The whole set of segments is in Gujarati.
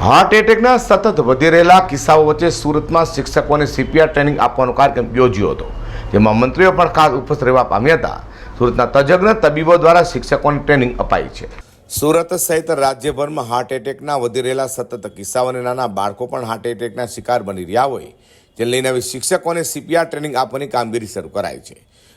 હાર્ટ એટેકના સતત વધી રહેલા કિસ્સાઓ વચ્ચે સુરતમાં શિક્ષકોને સીપીઆર ટ્રેનિંગ આપવાનો કાર્યક્રમ યોજ્યો હતો, જેમાં મંત્રીઓ પણ ખાસ ઉપસ્થિત રહેવા પામ્યા હતા. સુરતના તજજ્ઞ તબીબો દ્વારા શિક્ષકોને ટ્રેનિંગ અપાઈ છે. સુરત સહિત રાજ્યભરમાં હાર્ટ એટેકના વધી રહેલા સતત કિસ્સાઓ અને નાના બાળકો પણ હાર્ટ એટેકના શિકાર બની રહ્યા હોય જે લઈને હવે શિક્ષકોને સીપીઆર ટ્રેનિંગ આપવાની કામગીરી શરૂ કરાઈ છે.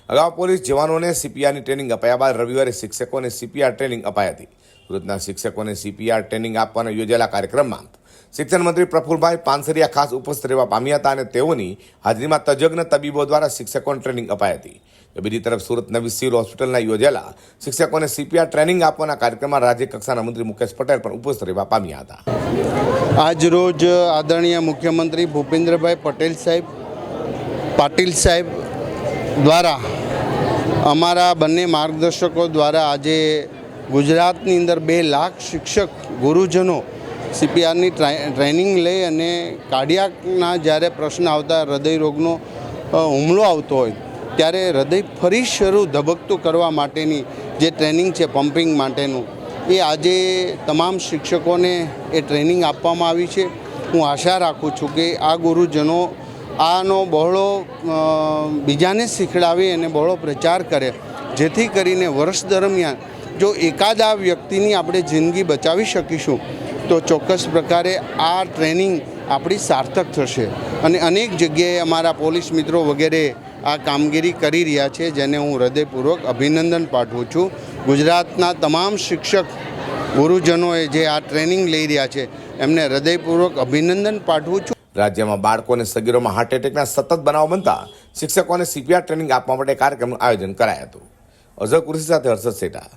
અગાઉ પોલીસ જવાનોને સીપીઆરની ટ્રેનિંગ અપાયા બાદ રવિવારે શિક્ષકોને સીપીઆર ટ્રેનિંગ અપાઈ હતી. સુરતના શિક્ષકોને સીપીઆર ટ્રેનિંગ આપવાના યોજાયેલા કાર્યક્રમમાં શિક્ષણ મંત્રી પ્રફુલભાઈ પાનસરિયા ખાસ ઉપસ્થિત રહેવા પામ્યા હતા અને તેઓની હાજરીમાં તજજ્ઞ તબીબો દ્વારા શિક્ષકોને ટ્રેનિંગ અપાઈ હતી. બીજી તરફ સુરત નવી સિવિલ હોસ્પિટલના યોજેલા શિક્ષકોને સીપીઆર ટ્રેનિંગ આપવાના કાર્યક્રમમાં રાજ્ય કક્ષાના મંત્રી મુકેશ પટેલ પણ ઉપસ્થિત રહેવા પામ્યા હતા. આજ રોજ આદરણીય મુખ્યમંત્રી ભૂપેન્દ્રભાઈ પટેલ સાહેબ, પાટીલ સાહેબ દ્વારા અમારા બંને માર્ગદર્શકો દ્વારા આજે ગુજરાતની અંદર બે લાખ શિક્ષક ગુરુજનો સીપીઆરની ટ્રેનિંગ લઈ અને કાર્ડિયાકના જ્યારે પ્રશ્ન આવતા હૃદયરોગનો હુમલો આવતો હોય, ત્યારે હૃદય ફરી શરૂ ધબકતું કરવા માટેની જે ટ્રેનિંગ છે પમ્પિંગ માટેનું, એ આજે તમામ શિક્ષકોને એ ટ્રેનિંગ આપવામાં આવી છે. હું આશા રાખું છું કે આ ગુરુજનો આનો બહોળો બીજાને શીખડાવી અને બહોળો પ્રચાર કરે, જેથી કરીને વર્ષ દરમિયાન જો એકાદા વ્યક્તિની આપણે જિંદગી બચાવી શકીશું તો ચોક્કસ પ્રકારે આ ટ્રેનિંગ આપણી સાર્થક થશે. અને અનેક જગ્યાએ અમારા પોલીસ મિત્રો વગેરે આ કામગીરી કરી રહ્યા છે, જેને હું હૃદયપૂર્વક અભિનંદન પાઠવું છું. ગુજરાતના તમામ શિક્ષક ગુરુજનોએ જે આ ટ્રેનિંગ લઈ રહ્યા છે, એમને હૃદયપૂર્વક અભિનંદન પાઠવું છું. રાજ્યમાં બાળકો અને સગીરોમાં હાર્ટ એટેકના સતત બનાવ બનતા શિક્ષકોને સીપીઆર ટ્રેનિંગ આપવા માટે કાર્યક્રમનું આયોજન કરાયું હતું. અઝર કુરશી સાથે હર્ષદ સેઠા